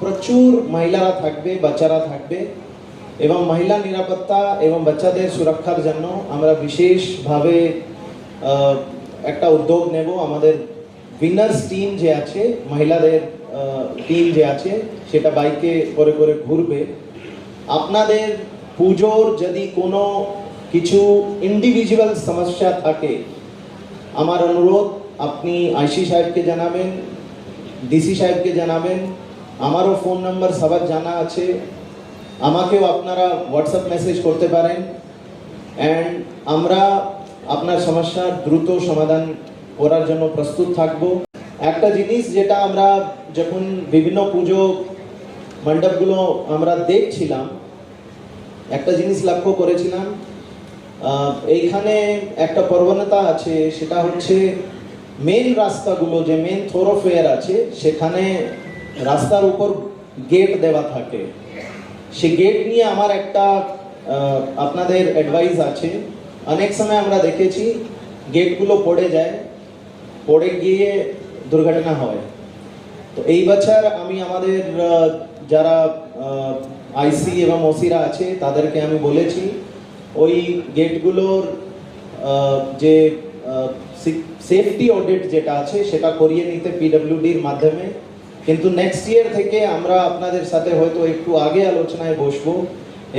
প্রচুর মহিলারা থাকবে, বাচ্চারা থাকবে এবং মহিলা নিরাপত্তা এবং বাচ্চাদের সুরক্ষার জন্য আমরা বিশেষভাবে একটা উদ্যোগ নেব। আমাদের উইনার্স টিম যে আছে, মহিলাদের টিম যে আছে, সেটা বাইকে করে করে ঘুরবে। আপনাদের পুজোর যদি কোনো কিছু ইন্ডিভিজুয়াল সমস্যা থাকে, আমার অনুরোধ, আপনি আইসি সাহেবকে জানাবেন, ডিসি সাহেবকে জানাবেন আমারও ফোন নাম্বার সবার জানা আছে। আমাকেও আপনারা হোয়াটসঅ্যাপ মেসেজ করতে পারেন। অ্যান্ড আমরা আপনার সমস্যার দ্রুত সমাধান করার জন্য প্রস্তুত থাকব। একটা জিনিস যেটা আমরা যখন বিভিন্ন পুজো মণ্ডপগুলো আমরা দেখছিলাম, একটা জিনিস লক্ষ্য করেছিলাম। এইখানে একটা প্রবণতা আছে, সেটা হচ্ছে মেন রাস্তাগুলো, যে মেন থোরোফেয়ার আছে, সেখানে রাস্তার উপর গেট দেওয়া থাকে। সে গেট নিয়ে আমার একটা আপনাদের অ্যাডভাইস আছে। অনেক সময় আমরা দেখেছি গেটগুলো পড়ে যায়, পড়ে গিয়ে দুর্ঘটনা হয়। তো এই বছর আমি আমাদের যারা আইসি এবং ওসিরা আছে, তাদেরকে আমি বলেছি, ওই গেটগুলোর যে সেফটি অডিট যেটা আছে, সেটা করিয়ে নিতে পিডব্লিউডির মাধ্যমে কিন্তু নেক্সট ইয়ার থেকে আমরা আপনাদের সাথে হয়তো একটু আগে আলোচনায় বসবো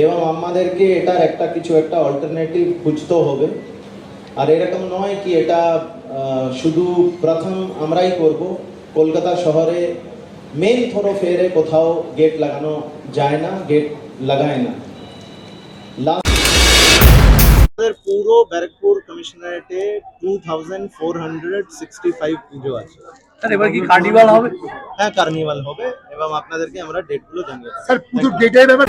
এবং আমাদেরকে এটার একটা কিছু একটা অল্টারনেটিভ খুঁজতে হবে। আর এরকম নয় কি এটা শুধু প্রথম আমরাই করব। কলকাতা শহরে মেন ফেরে কোথাও গেট লাগানো যায় না গেট লাগায় না। আমাদের পুরো Barrackpore কমিশনারেটে two thousand four hundred sixty five পুজো আছে। স্যার এবার কি কার্নিভাল হবে? হ্যাঁ কার্নিভাল হবে। এবং আপনাদেরকে আমরা ডেটগুলো জানিয়ে স্যার পুজোর ডেটের ব্যাপার